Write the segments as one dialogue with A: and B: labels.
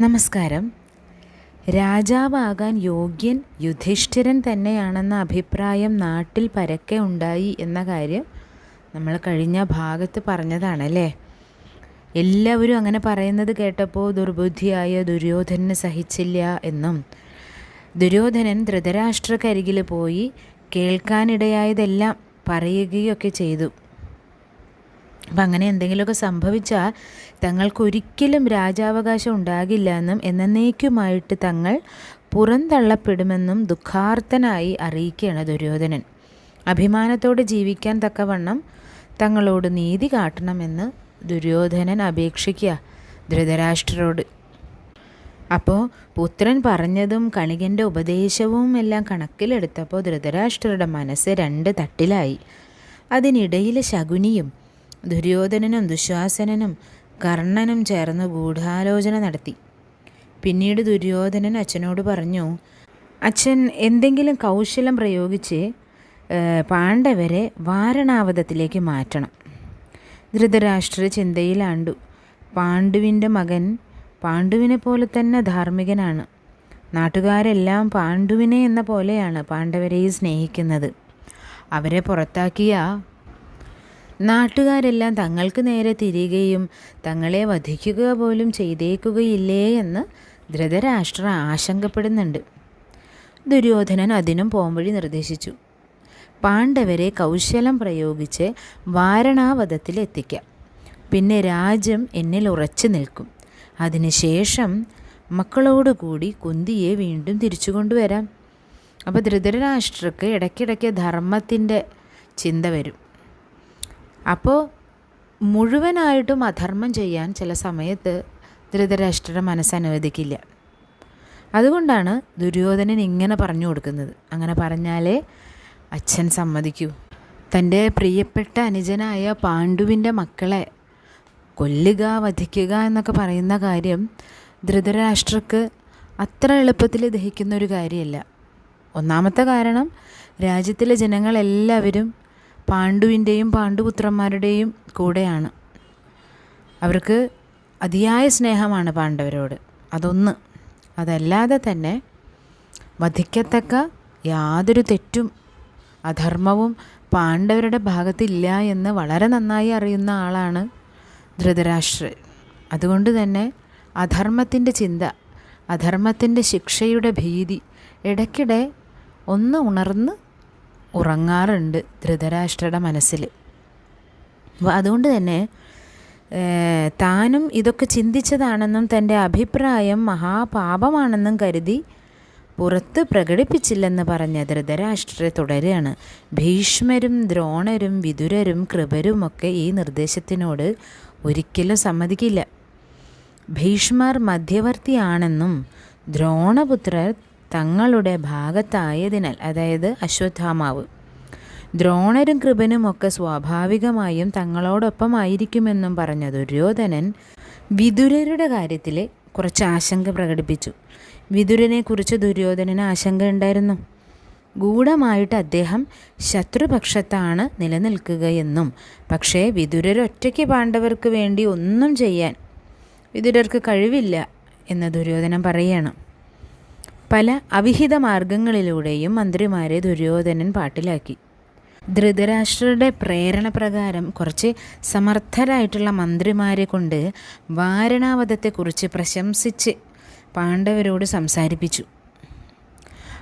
A: നമസ്കാരം. രാജാവാകാൻ യോഗ്യൻ യുധിഷ്ഠിരൻ തന്നെയാണെന്ന അഭിപ്രായം നാട്ടിൽ പരക്കെ ഉണ്ടായി എന്ന കാര്യം നമ്മൾ കഴിഞ്ഞ ഭാഗത്ത് പറഞ്ഞതാണല്ലേ? എല്ലാവരും അങ്ങനെ പറയുന്നത് കേട്ടപ്പോൾ ദുർബുദ്ധിയായ ദുര്യോധനന് സഹിച്ചില്ല എന്നും ദുര്യോധനൻ ധൃതരാഷ്ട്രക്കരികിൽ പോയി കേൾക്കാനിടയായതെല്ലാം പറയുകയൊക്കെ ചെയ്തു. അപ്പം അങ്ങനെ എന്തെങ്കിലുമൊക്കെ സംഭവിച്ചാൽ തങ്ങൾക്കൊരിക്കലും രാജാവകാശം ഉണ്ടാകില്ല എന്നും എന്നേക്കുമായിട്ട് തങ്ങൾ പുറന്തള്ളപ്പെടുമെന്നും ദുഃഖാർത്തനായി അറിയിക്കുകയാണ് ദുര്യോധനൻ. അഭിമാനത്തോടെ ജീവിക്കാൻ തക്കവണ്ണം തങ്ങളോട് നീതി കാട്ടണമെന്ന് ദുര്യോധനൻ അപേക്ഷിക്കുക ധൃതരാഷ്ട്രരോട്. അപ്പോൾ പുത്രൻ പറഞ്ഞതും കണികന്റെ ഉപദേശവും എല്ലാം കണക്കിലെടുത്തപ്പോൾ ധൃതരാഷ്ട്രരുടെ മനസ്സ് രണ്ട് തട്ടിലായി. അതിനിടയിൽ ശകുനിയും ദുര്യോധനനും ദുശ്വാസനും കർണനും ചേർന്ന് ഗൂഢാലോചന നടത്തി. പിന്നീട് ദുര്യോധനൻ അച്ഛനോട് പറഞ്ഞു അച്ഛൻ എന്തെങ്കിലും കൗശലം പ്രയോഗിച്ച് പാണ്ഡവരെ വാരണാവതത്തിലേക്ക് മാറ്റണം. ധൃതരാഷ്ട്ര ചിന്തയിലാണ്ടു പാണ്ഡുവിന്റെ മകൻ പാണ്ഡുവിനെ പോലെ തന്നെ ധാർമ്മികനാണ്. നാട്ടുകാരെല്ലാം പാണ്ഡുവിനെ എന്ന പോലെയാണ് പാണ്ഡവരെ സ്നേഹിക്കുന്നത്. അവരെ പുറത്താക്കിയ നാട്ടുകാരെല്ലാം തങ്ങൾക്ക് നേരെ തിരികെയും തങ്ങളെ വധിക്കുക പോലും ചെയ്തേക്കുകയില്ലേ എന്ന് ധൃതരാഷ്ട്ര ആശങ്കപ്പെടുന്നുണ്ട്. ദുര്യോധനൻ അതിനും പോംവഴി നിർദ്ദേശിച്ചു. പാണ്ഡവരെ കൗശലം പ്രയോഗിച്ച് വാരണാവധത്തിൽ എത്തിക്കാം. പിന്നെ രാജ്യം എന്നിൽ ഉറച്ചു നിൽക്കും. അതിനുശേഷം മക്കളോടുകൂടി കുന്തിയെ വീണ്ടും തിരിച്ചു കൊണ്ടുവരാം. അപ്പോൾ ധൃതരാഷ്ട്രക്ക് ഇടയ്ക്കിടയ്ക്ക് ധർമ്മത്തിന്റെ ചിന്ത വരും. അപ്പോൾ മുഴുവനായിട്ടും അധർമ്മം ചെയ്യാൻ ചില സമയത്ത് ധൃതരാഷ്ട്ര മനസ്സനുവദിക്കില്ല അതുകൊണ്ടാണ് ദുര്യോധനൻ ഇങ്ങനെ പറഞ്ഞു കൊടുക്കുന്നത്. അങ്ങനെ പറഞ്ഞാലേ അച്ഛൻ സമ്മതിക്കൂ. തന്റെ പ്രിയപ്പെട്ട അനുജനായ പാണ്ഡുവിന്റെ മക്കളെ കൊല്ലുക വധിക്കുക എന്നൊക്കെ പറയുന്ന കാര്യം ധൃതരാഷ്ട്രക്ക് അത്ര എളുപ്പത്തിൽ ദഹിക്കുന്ന ഒരു കാര്യമല്ല. ഒന്നാമത്തെ കാരണം രാജ്യത്തിലെ ജനങ്ങളെല്ലാവരും പാണ്ഡുവിന്റെയും പാണ്ഡുപുത്രന്മാരുടെയും കൂടെയാണ്. അവർക്ക് അതിയായ സ്നേഹമാണ് പാണ്ഡവരോട്. അതൊന്ന്. അതല്ലാതെ തന്നെ വധിക്കത്തക്ക യാതൊരു തെറ്റും അധർമ്മവും പാണ്ഡവരുടെ ഭാഗത്തില്ല എന്ന് വളരെ നന്നായി അറിയുന്ന ആളാണ് ധൃതരാഷ്ട്രൻ. അതുകൊണ്ട് തന്നെ അധർമ്മത്തിന്റെ ചിന്ത അധർമ്മത്തിന്റെ ശിക്ഷയുടെ ഭീതി ഇടയ്ക്കിടെ ഒന്ന് ഉണർന്ന് ഉറങ്ങാറുണ്ട് ധൃതരാഷ്ട്രയുടെ മനസ്സിൽ. അപ്പോൾ അതുകൊണ്ട് തന്നെ താനും ഇതൊക്കെ ചിന്തിച്ചതാണെന്നും തന്റെ അഭിപ്രായം മഹാപാപമാണെന്നും കരുതി പുറത്ത് പ്രകടിപ്പിച്ചില്ലെന്ന് പറഞ്ഞ ധൃതരാഷ്ട്രരെ തുടരുകയാണ്. ഭീഷ്മരും ദ്രോണരും വിതുരരും കൃപരുമൊക്കെ ഈ നിർദ്ദേശത്തിനോട് ഒരിക്കലും സമ്മതിക്കില്ല. ഭീഷ്മർ മധ്യവർത്തിയാണെന്നും ദ്രോണപുത്രർ തങ്ങളുടെ ഭാഗത്തായതിനാൽ അതായത് അശ്വത്ഥാമാവ്. ദ്രോണരും കൃപനുമൊക്കെ സ്വാഭാവികമായും തങ്ങളോടൊപ്പമായിരിക്കുമെന്നും പറഞ്ഞ ദുര്യോധനൻ വിതുരരുടെ കാര്യത്തിൽ കുറച്ച് ആശങ്ക പ്രകടിപ്പിച്ചു. വിതുരനെക്കുറിച്ച് ദുര്യോധനന് ആശങ്ക ഉണ്ടായിരുന്നു. ഗൂഢമായിട്ട് അദ്ദേഹം ശത്രുപക്ഷത്താണ് നിലനിൽക്കുകയെന്നും പക്ഷേ വിതുരരൊറ്റയ്ക്ക് പാണ്ഡവർക്ക് വേണ്ടി ഒന്നും ചെയ്യാൻ വിതുരർക്ക് കഴിവില്ല എന്ന് ദുര്യോധനൻ പറയുകയാണ്. പല അവിഹിത മാർഗങ്ങളിലൂടെയും മന്ത്രിമാരെ ദുര്യോധനൻ പാട്ടിലാക്കി. ധൃതരാഷ്ട്രരുടെ പ്രേരണ പ്രകാരം കുറച്ച് സമർത്ഥരായിട്ടുള്ള മന്ത്രിമാരെ കൊണ്ട് വാരണാവധത്തെക്കുറിച്ച് പ്രശംസിച്ച് പാണ്ഡവരോട് സംസാരിപ്പിച്ചു.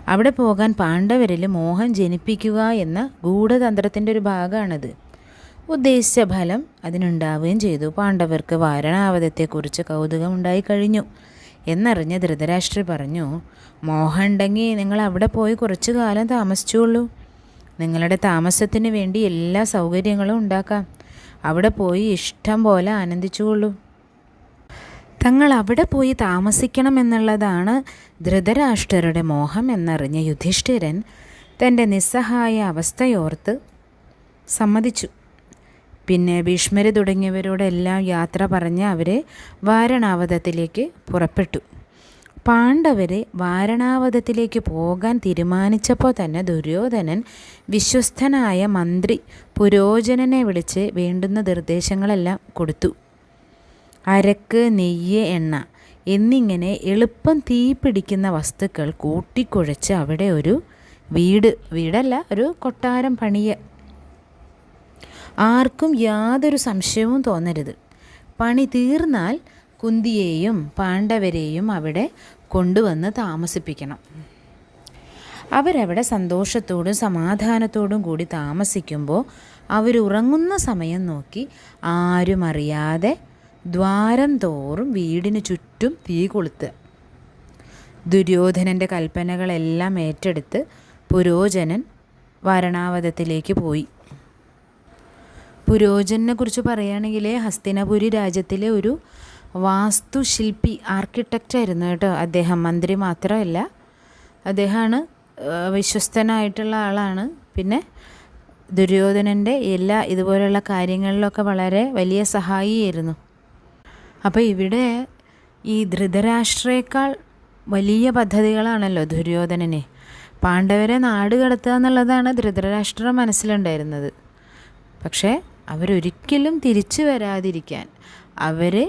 A: അവിടെ പോകാൻ പാണ്ഡവരിൽ മോഹം ജനിപ്പിക്കുക എന്ന ഗൂഢതന്ത്രത്തിന്റെ ഒരു ഭാഗമാണത്. ഉദ്ദേശിച്ച ഫലം അതിനുണ്ടാവുകയും ചെയ്തു. പാണ്ഡവർക്ക് വാരണാവധത്തെക്കുറിച്ച് കൗതുകമുണ്ടായി കഴിഞ്ഞു. എന്നറിഞ്ഞ ധൃതരാഷ്ട്രർ പറഞ്ഞു മോഹമുണ്ടെങ്കിൽ നിങ്ങൾ അവിടെ പോയി കുറച്ചു കാലം താമസിച്ചുള്ളൂ നിങ്ങളുടെ താമസത്തിന് വേണ്ടി എല്ലാ സൗകര്യങ്ങളും ഉണ്ടാക്കാം. അവിടെ പോയി ഇഷ്ടം പോലെ ആനന്ദിച്ചുകൊള്ളൂ തങ്ങൾ അവിടെ പോയി താമസിക്കണം എന്നുള്ളതാണ് ധൃതരാഷ്ട്രരുടെ മോഹം എന്നറിഞ്ഞ യുധിഷ്ഠിരൻ തന്റെ നിസ്സഹായ അവസ്ഥയോർത്ത് സമ്മതിച്ചു. പിന്നെ ഭീഷ്മർ തുടങ്ങിയവരോടെല്ലാം യാത്ര പറഞ്ഞ് അവരെ വാരണാവതത്തിലേക്ക് പുറപ്പെട്ടു. പാണ്ഡവരെ വാരണാവതത്തിലേക്ക് പോകാൻ തീരുമാനിച്ചപ്പോൾ തന്നെ ദുര്യോധനൻ വിശ്വസ്തനായ മന്ത്രി പുരോചനനെ വിളിച്ച് വേണ്ടുന്ന നിർദ്ദേശങ്ങളെല്ലാം കൊടുത്തു. അരക്ക് നെയ്യ് എണ്ണ എന്നിങ്ങനെ എളുപ്പം തീ പിടിക്കുന്ന വസ്തുക്കൾ കൂട്ടിക്കുഴച്ച് അവിടെ ഒരു വീട് വീടല്ല ഒരു കൊട്ടാരം പണിയ ആർക്കും യാതൊരു സംശയവും തോന്നരുത്. പണി തീർന്നാൽ കുന്തിയെയും പാണ്ഡവരെയും അവിടെ കൊണ്ടുവന്ന് താമസിപ്പിക്കണം. അവരവിടെ സന്തോഷത്തോടും സമാധാനത്തോടും കൂടി താമസിക്കുമ്പോൾ അവരുറങ്ങുന്ന സമയം നോക്കി ആരും അറിയാതെ ദ്വാരം തോറും വീടിന് ചുറ്റും തീ കൊളുത്തുക ദുര്യോധനന്റെ കൽപ്പനകളെല്ലാം ഏറ്റെടുത്ത് പുരോചനൻ വാരണാവതത്തിലേക്ക് പോയി. പുരോചനെ കുറിച്ച് പറയുകയാണെങ്കിൽ ഹസ്തിനപുരി രാജ്യത്തിലെ ഒരു വാസ്തുശില്പി ആർക്കിടെക്റ്റ് ആയിരുന്നു കേട്ടോ. അദ്ദേഹം മന്ത്രി മാത്രമല്ല. അദ്ദേഹമാണ് വിശ്വസ്തനായിട്ടുള്ള ആളാണ്. പിന്നെ ദുര്യോധനന്റെ എല്ലാ ഇതുപോലെയുള്ള കാര്യങ്ങളിലൊക്കെ വളരെ വലിയ സഹായിയായിരുന്നു. അപ്പോൾ ഇവിടെ ഈ ധൃതരാഷ്ട്രയേക്കാൾ വലിയ പദ്ധതികളാണല്ലോ ദുര്യോധനനെ. പാണ്ഡവരെ നാട് കടത്തുക എന്നുള്ളതാണ് ധൃതരാഷ്ട്ര മനസ്സിലുണ്ടായിരുന്നത്. പക്ഷേ അവരൊരിക്കലും തിരിച്ചു വരാതിരിക്കാൻ അവരെ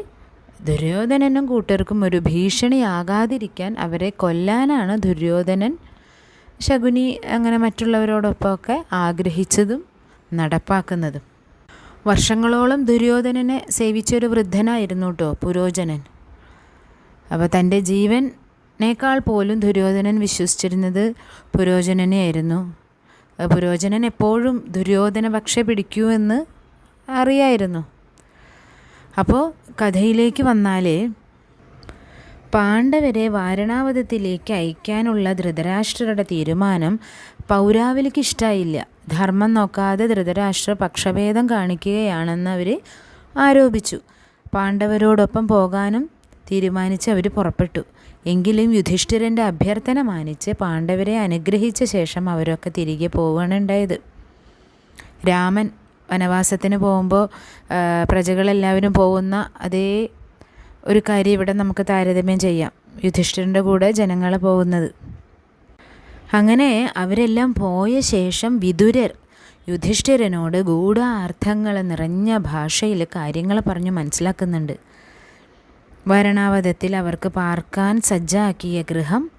A: ദുര്യോധനനും കൂട്ടർക്കും ഒരു ഭീഷണിയാകാതിരിക്കാൻ അവരെ കൊല്ലാനാണ് ദുര്യോധനൻ ശകുനി അങ്ങനെ മറ്റുള്ളവരോടൊപ്പമൊക്കെ ആഗ്രഹിച്ചതും നടപ്പാക്കുന്നതും. വർഷങ്ങളോളം ദുര്യോധനനെ സേവിച്ചൊരു വൃദ്ധനായിരുന്നു കേട്ടോ പുരോചനൻ. അപ്പോൾ തന്റെ ജീവനേക്കാൾ പോലും ദുര്യോധനൻ വിശ്വസിച്ചിരുന്നത് പുരോചനനെയായിരുന്നു. പുരോചനൻ എപ്പോഴും ദുര്യോധന പക്ഷെ പിടിക്കൂ എന്ന് അറിയായിരുന്നു. അപ്പോൾ കഥയിലേക്ക് വന്നാൽ പാണ്ഡവരെ വാരണാവതത്തിലേക്ക് അയക്കാനുള്ള ധൃതരാഷ്ട്രരുടെ തീരുമാനം പൗരാവലിക്ക് ഇഷ്ടമായില്ല ധർമ്മം നോക്കാതെ ധൃതരാഷ്ട്ര പക്ഷഭേദം കാണിക്കുകയാണെന്ന് അവർ ആരോപിച്ചു. പാണ്ഡവരോടൊപ്പം പോകാനും തീരുമാനിച്ച് അവർ പുറപ്പെട്ടു. എങ്കിലും യുധിഷ്ഠിരന്റെ അഭ്യർത്ഥന മാനിച്ച് പാണ്ഡവരെ അനുഗ്രഹിച്ച ശേഷം അവരൊക്കെ തിരികെ പോവുകയാണ് രാമൻ വനവാസത്തിന് പോകുമ്പോൾ പ്രജകളെല്ലാവരും പോകുന്ന അതേ ഒരു കാര്യം ഇവിടെ നമുക്ക് താരതമ്യം ചെയ്യാം. യുധിഷ്ഠിരന്റെ കൂടെ ജനങ്ങൾ പോകുന്നത്. അങ്ങനെ അവരെല്ലാം പോയ ശേഷം വിദുരർ യുധിഷ്ഠിരനോട് ഗൂഢാർത്ഥങ്ങൾ നിറഞ്ഞ ഭാഷയിൽ കാര്യങ്ങൾ പറഞ്ഞു മനസ്സിലാക്കുന്നുണ്ട്. വരണാവധത്തിൽ അവർക്ക് പാർക്കാൻ സജ്ജാക്കിയ ഗൃഹം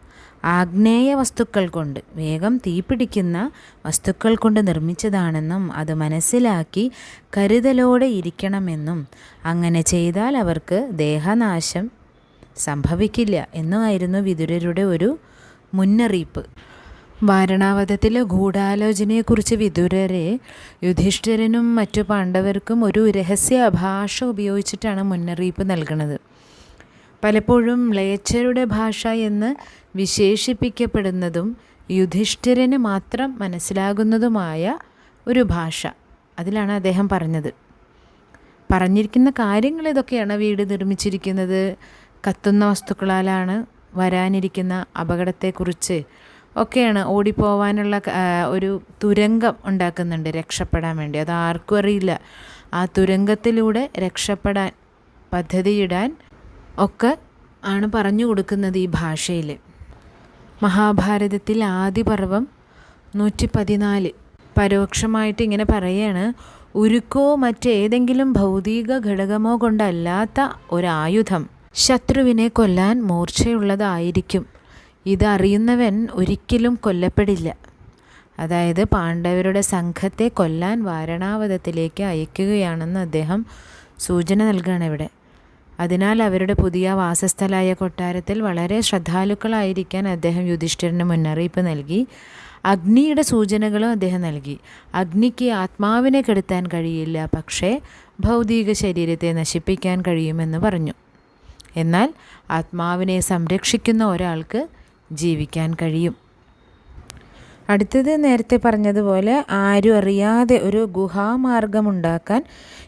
A: ആഗ്നേയ വസ്തുക്കൾ കൊണ്ട് വേഗം തീപിടിക്കുന്ന വസ്തുക്കൾ കൊണ്ട് നിർമ്മിച്ചതാണെന്നും അത് മനസ്സിലാക്കി കരുതലോടെ ഇരിക്കണമെന്നും അങ്ങനെ ചെയ്താൽ അവർക്ക് ദേഹനാശം സംഭവിക്കില്ല എന്നുമായിരുന്നു വിതുരരുടെ ഒരു മുന്നറിയിപ്പ്. വാരണാവതത്തിലെ ഗൂഢാലോചനയെക്കുറിച്ച് വിതുരരെ യുധിഷ്ഠിരനും മറ്റു പാണ്ഡവർക്കും ഒരു രഹസ്യ ഭാഷ ഉപയോഗിച്ചിട്ടാണ് മുന്നറിയിപ്പ് നൽകുന്നത് പലപ്പോഴും മ്ലേച്ഛരുടെ ഭാഷ എന്ന് വിശേഷിപ്പിക്കപ്പെടുന്നതും യുധിഷ്ഠിരന് മാത്രം മനസ്സിലാകുന്നതുമായ ഒരു ഭാഷ. അതിലാണ് അദ്ദേഹം പറഞ്ഞത്. പറഞ്ഞിരിക്കുന്ന കാര്യങ്ങൾ ഇതൊക്കെയാണ് വീട് നിർമ്മിച്ചിരിക്കുന്നത്. കത്തുന്ന വസ്തുക്കളാലാണ് വരാനിരിക്കുന്ന അപകടത്തെക്കുറിച്ച് ഒക്കെയാണ് ഓടിപ്പോവാനുള്ള ഒരു തുരങ്കം ഉണ്ടാക്കുന്നുണ്ട് രക്ഷപ്പെടാൻ വേണ്ടി. അത് ആർക്കും അറിയില്ല. ആ തുരങ്കത്തിലൂടെ രക്ഷപ്പെടാൻ പദ്ധതിയിടാൻ ഒക്കെ ആണ് പറഞ്ഞു കൊടുക്കുന്നത് ഈ ഭാഷയിൽ മഹാഭാരതത്തിൽ ആദിപർവം നൂറ്റി പതിനാല് പരോക്ഷമായിട്ട് ഇങ്ങനെ പറയാണ് ഉരുക്കോ മറ്റേതെങ്കിലും ഭൗതിക ഘടകമോ കൊണ്ടല്ലാത്ത ഒരായുധം ശത്രുവിനെ കൊല്ലാൻ മൂർച്ചയുള്ളതായിരിക്കും. ഇതറിയുന്നവൻ ഒരിക്കലും കൊല്ലപ്പെടില്ല. അതായത് പാണ്ഡവരുടെ സംഘത്തെ കൊല്ലാൻ വാരണാവതത്തിലേക്ക് അയക്കുകയാണെന്ന് അദ്ദേഹം സൂചന നൽകുകയാണ് ഇവിടെ. അതിനാൽ അവരുടെ പുതിയ വാസസ്ഥലായ കൊട്ടാരത്തിൽ വളരെ ശ്രദ്ധാലുക്കളായിരിക്കാൻ അദ്ദേഹം യുധിഷ്ഠിരന് മുന്നറിയിപ്പ് നൽകി. അഗ്നിയുടെ സൂചനകളും അദ്ദേഹം നൽകി. അഗ്നിക്ക് ആത്മാവിനെ കെടുത്താൻ കഴിയില്ല പക്ഷേ ഭൗതിക ശരീരത്തെ നശിപ്പിക്കാൻ കഴിയുമെന്ന് പറഞ്ഞു. എന്നാൽ ആത്മാവിനെ സംരക്ഷിക്കുന്ന ഒരാൾക്ക് ജീവിക്കാൻ കഴിയും. അടുത്തത് നേരത്തെ പറഞ്ഞതുപോലെ ആരും അറിയാതെ ഒരു ഗുഹാമാർഗമുണ്ടാക്കാൻ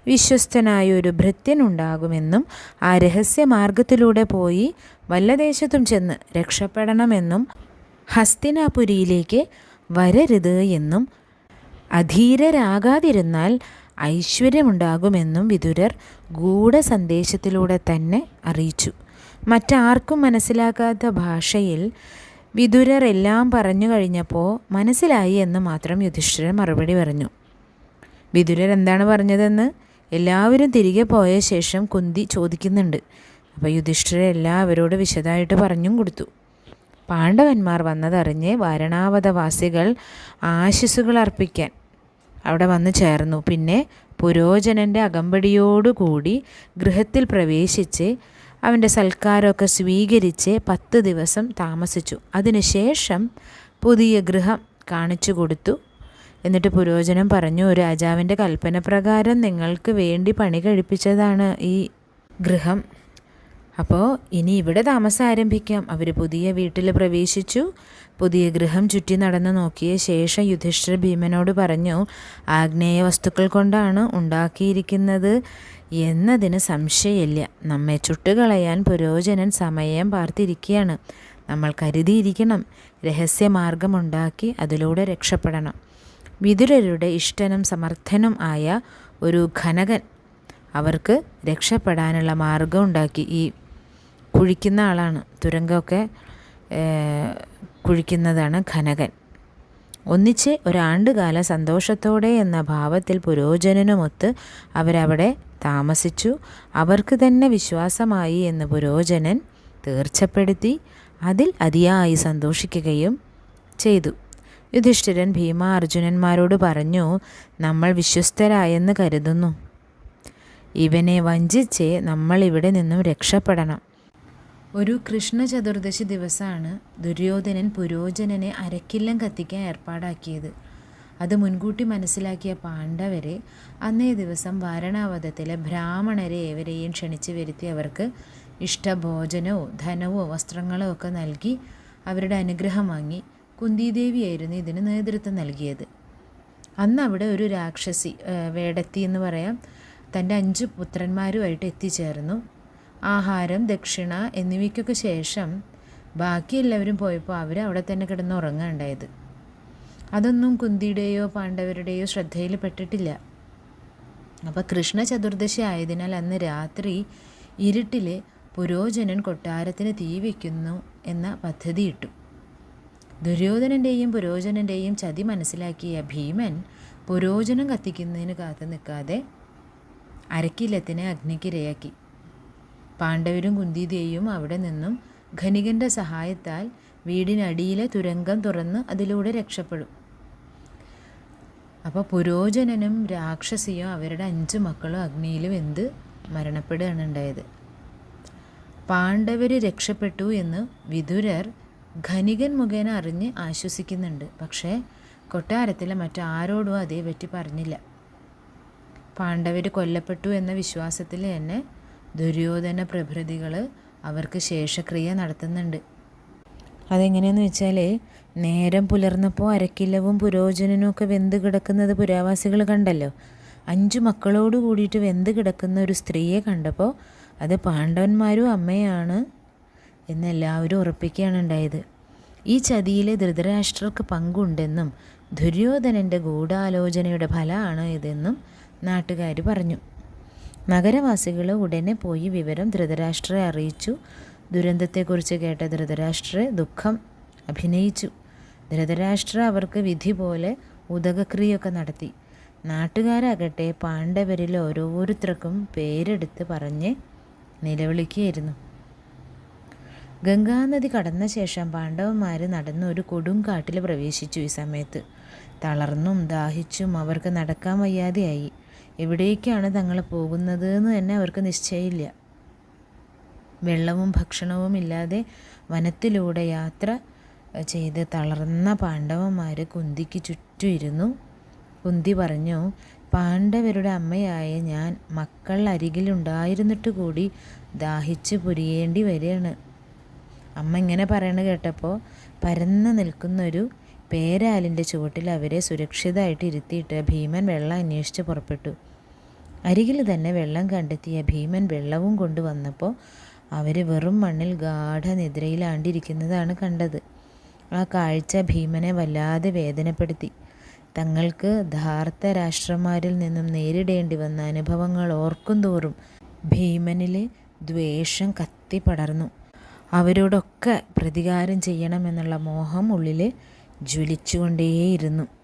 A: വിശ്വസ്തനായ ഒരു ഭൃത്യനുണ്ടാകുമെന്നും ആ രഹസ്യമാർഗത്തിലൂടെ പോയി വല്ല ദേശത്തും ചെന്ന് രക്ഷപ്പെടണമെന്നും ഹസ്തിനാപുരിയിലേക്ക് വരരുത് എന്നും അധീരരാകാതിരുന്നാൽ ഐശ്വര്യമുണ്ടാകുമെന്നും വിതുരർ ഗൂഢസന്ദേശത്തിലൂടെ തന്നെ അറിയിച്ചു. മറ്റാർക്കും മനസ്സിലാകാത്ത ഭാഷയിൽ വിതുരർ എല്ലാം പറഞ്ഞു കഴിഞ്ഞപ്പോൾ മനസ്സിലായി എന്ന് മാത്രം യുധിഷ്ഠിരൻ മറുപടി പറഞ്ഞു. വിദുരർ എന്താണ് പറഞ്ഞതെന്ന് എല്ലാവരും തിരികെ പോയ ശേഷം കുന്തി ചോദിക്കുന്നുണ്ട്. അപ്പോൾ യുധിഷ്ഠിരൻ എല്ലാവരോട് വിശദമായിട്ട് പറഞ്ഞും കൊടുത്തു. പാണ്ഡവന്മാർ വന്നതറിഞ്ഞ് വാരണാവതവാസികൾ ആശിസുകൾ അർപ്പിക്കാൻ അവിടെ വന്നു ചേർന്നു. പിന്നെ പുരോജനന്റെ അകമ്പടിയോടുകൂടി ഗൃഹത്തിൽ പ്രവേശിച്ച് അവന്റെ സൽക്കാരമൊക്കെ സ്വീകരിച്ച് പത്ത് ദിവസം താമസിച്ചു. അതിനുശേഷം പുതിയ ഗൃഹം കാണിച്ചു കൊടുത്തു. എന്നിട്ട് പുരോജനം പറഞ്ഞു രാജാവിന്റെ കൽപ്പന പ്രകാരം നിങ്ങൾക്ക് വേണ്ടി പണി കഴിപ്പിച്ചതാണ് ഈ ഗൃഹം. അപ്പോൾ ഇനി ഇവിടെ താമസം ആരംഭിക്കാം അവർ പുതിയ വീട്ടിൽ പ്രവേശിച്ചു. പുതിയ ഗൃഹം ചുറ്റി നടന്ന് നോക്കിയ ശേഷം യുധിഷ്ഠിര ഭീമനോട് പറഞ്ഞു ആഗ്നേയ വസ്തുക്കൾ കൊണ്ടാണ് ഉണ്ടാക്കിയിരിക്കുന്നത്. എന്നതിന് സംശയമില്ല. നമ്മെ ചുട്ടുകളയാൻ പുരോജനൻ സമയം പാർത്തിരിക്കുകയാണ് നമ്മൾ കരുതിയിരിക്കണം രഹസ്യമാർഗമുണ്ടാക്കി അതിലൂടെ രക്ഷപ്പെടണം. വിതുരരുടെ ഇഷ്ടനും സമർത്ഥനും ആയ ഒരു ഘനകൻ അവർക്ക് രക്ഷപ്പെടാനുള്ള മാർഗം ഉണ്ടാക്കി. ഈ കുഴിക്കുന്ന ആളാണ്. തുരങ്കമൊക്കെ കുഴിക്കുന്നതാണ് ഘനകൻ ഒന്നിച്ച് ഒരാണ്ടുകാലം സന്തോഷത്തോടെ എന്ന ഭാവത്തിൽ പുരോജനനുമൊത്ത് അവരവിടെ താമസിച്ചു. അവർക്ക് തന്നെ വിശ്വാസമായി എന്ന് പുരോജനൻ തീർച്ചപ്പെടുത്തി അതിൽ അതിയായി സന്തോഷിക്കുകയും ചെയ്തു. യുധിഷ്ഠിരൻ ഭീമ അർജുനന്മാരോട് പറഞ്ഞു നമ്മൾ വിശ്വസ്തരായെന്ന് കരുതുന്നു. ഇവനെ വഞ്ചിച്ച് നമ്മൾ ഇവിടെ നിന്നും രക്ഷപ്പെടണം. ഒരു കൃഷ്ണ ചതുർദശി ദിവസമാണ് ദുര്യോധനൻ പുരോചനനെ അരക്കില്ലം കത്തിക്കാൻ ഏർപ്പാടാക്കിയത്. അത് മുൻകൂട്ടി മനസ്സിലാക്കിയ പാണ്ഡവരെ അന്നേ ദിവസം വാരണാവതത്തിലെ ബ്രാഹ്മണരെ ഏവരെയും ക്ഷണിച്ചു വരുത്തി അവർക്ക് ഇഷ്ടഭോജനവും ധനവോ വസ്ത്രങ്ങളോ ഒക്കെ നൽകി അവരുടെ അനുഗ്രഹം വാങ്ങി കുന്തിദേവിയായിരുന്നു ഇതിന് നേതൃത്വം നൽകിയത്. അന്ന് അവിടെ ഒരു രാക്ഷസി വേടത്തി എന്ന് പറയാം തന്റെ അഞ്ച് പുത്രന്മാരുമായിട്ട് എത്തിച്ചേർന്നു. ആഹാരം ദക്ഷിണ എന്നിവയ്ക്കൊക്കെ ശേഷം ബാക്കി എല്ലാവരും പോയപ്പോൾ അവർ അവിടെ തന്നെ കിടന്ന് ഉറങ്ങാണ്ടായത് അതൊന്നും കുന്തിയുടെയോ പാണ്ഡവരുടെയോ ശ്രദ്ധയിൽ പെട്ടിട്ടില്ല. അപ്പോൾ കൃഷ്ണ ചതുർദശി ആയതിനാൽ അന്ന് രാത്രി ഇരുട്ടിൽ പുരോജനൻ കൊട്ടാരത്തിന് തീ വയ്ക്കുന്നു എന്ന പദ്ധതി ഇട്ടു. ദുര്യോധനന്റെയും പുരോജനന്റെയും ചതി മനസ്സിലാക്കിയ ഭീമൻ പുരോജനം കത്തിക്കുന്നതിന് കാത്തു നിൽക്കാതെ അരക്കില്ലത്തിനെ അഗ്നിക്കിരയാക്കി പാണ്ഡവരും കുന്തിദേയും അവിടെ നിന്നും ഖനികന്റെ സഹായത്താൽ വീടിനടിയിലെ തുരങ്കം തുറന്ന് അതിലൂടെ രക്ഷപ്പെടും. അപ്പോൾ പുരോജനനും രാക്ഷസിയും അവരുടെ അഞ്ച് മക്കളും അഗ്നിയിൽ വെന്ത് മരണപ്പെടുകയാണ് ഉണ്ടായത്. പാണ്ഡവർ രക്ഷപ്പെട്ടു എന്ന് വിതുരർ ഖനികൻ മുഖേന അറിഞ്ഞ് ആശ്വസിക്കുന്നുണ്ട്. പക്ഷേ കൊട്ടാരത്തിലെ മറ്റാരോടും അതേപറ്റി പറഞ്ഞില്ല. പാണ്ഡവർ കൊല്ലപ്പെട്ടു എന്ന വിശ്വാസത്തിൽ തന്നെ ദുര്യോധന പ്രഭൃതികൾ അവർക്ക് ശേഷക്രിയ നടത്തുന്നുണ്ട്. അതെങ്ങനെയെന്ന് വെച്ചാൽ നേരം പുലർന്നപ്പോൾ അരക്കില്ലവും പുരോചനനും ഒക്കെ വെന്ത് കിടക്കുന്നത് പുരാവാസികൾ കണ്ടല്ലോ. അഞ്ചു മക്കളോട് കൂടിയിട്ട് വെന്ത് കിടക്കുന്ന ഒരു സ്ത്രീയെ കണ്ടപ്പോൾ അത് പാണ്ഡവന്മാരും അമ്മയാണ് എന്നെല്ലാവരും ഉറപ്പിക്കുകയാണ് ഉണ്ടായത്. ഈ ചതിയിൽ ധൃതരാഷ്ട്രർക്ക് പങ്കുണ്ടെന്നും ദുര്യോധനന്റെ ഗൂഢാലോചനയുടെ ഫലമാണ് ഇതെന്നും നാട്ടുകാർ പറഞ്ഞു. നഗരവാസികൾ ഉടനെ പോയി വിവരം ധൃതരാഷ്ട്രയെ അറിയിച്ചു. ദുരന്തത്തെക്കുറിച്ച് കേട്ട ധൃതരാഷ്ട്രയെ ദുഃഖം അഭിനയിച്ചു. ധൃതരാഷ്ട്ര അവർക്ക് വിധി പോലെ ഉദകക്രിയൊക്കെ നടത്തി. നാട്ടുകാരാകട്ടെ പാണ്ഡവരിൽ ഓരോരുത്തർക്കും പേരെടുത്ത് പറഞ്ഞ് നിലവിളിക്കുകയായിരുന്നു. ഗംഗാനദി കടന്ന ശേഷം പാണ്ഡവന്മാർ നടന്ന് ഒരു കൊടുങ്കാട്ടിൽ പ്രവേശിച്ചു ഈ സമയത്ത്. തളർന്നും ദാഹിച്ചും അവർക്ക് നടക്കാൻ വയ്യാതെയായി. എവിടേക്കാണ് തങ്ങൾ പോകുന്നത് എന്ന് തന്നെ അവർക്ക് നിശ്ചയമില്ല. വെള്ളവും ഭക്ഷണവും ഇല്ലാതെ വനത്തിലൂടെ യാത്ര ചെയ്ത് തളർന്ന പാണ്ഡവന്മാർ കുന്തിക്ക് ചുറ്റും ഇരുന്നു. കുന്തി പറഞ്ഞു പാണ്ഡവരുടെ അമ്മയായ ഞാൻ മക്കൾ അരികിലുണ്ടായിരുന്നിട്ട് കൂടി ദാഹിച്ച് പുരിയേണ്ടി വരികയാണ്. അമ്മ ഇങ്ങനെ പറയണ കേട്ടപ്പോൾ പരന്ന് നിൽക്കുന്നൊരു പേരാലിന്റെ ചുവട്ടിൽ അവരെ സുരക്ഷിതമായിട്ട് ഇരുത്തിയിട്ട് ഭീമൻ വെള്ളം അന്വേഷിച്ച് പുറപ്പെട്ടു. അരികിൽ തന്നെ വെള്ളം കണ്ടെത്തിയ ഭീമൻ വെള്ളവും കൊണ്ടുവന്നപ്പോൾ അവർ വെറും മണ്ണിൽ ഗാഠനിദ്രയിലാണ്ടിരിക്കുന്നതാണ് കണ്ടത്. ആ കാഴ്ച ഭീമനെ വല്ലാതെ വേദനപ്പെടുത്തി. തങ്ങൾക്ക് ധാർത്ത രാഷ്ട്രന്മാരിൽ നിന്നും നേരിടേണ്ടി വന്ന അനുഭവങ്ങൾ ഓർക്കും തോറും ഭീമനിലെ ദ്വേഷം കത്തിപ്പടർന്നു. അവരോടൊക്കെ പ്രതികാരം ചെയ്യണമെന്നുള്ള മോഹം ഉള്ളിൽ ജ്വലിച്ചുകൊണ്ടേയിരുന്നു.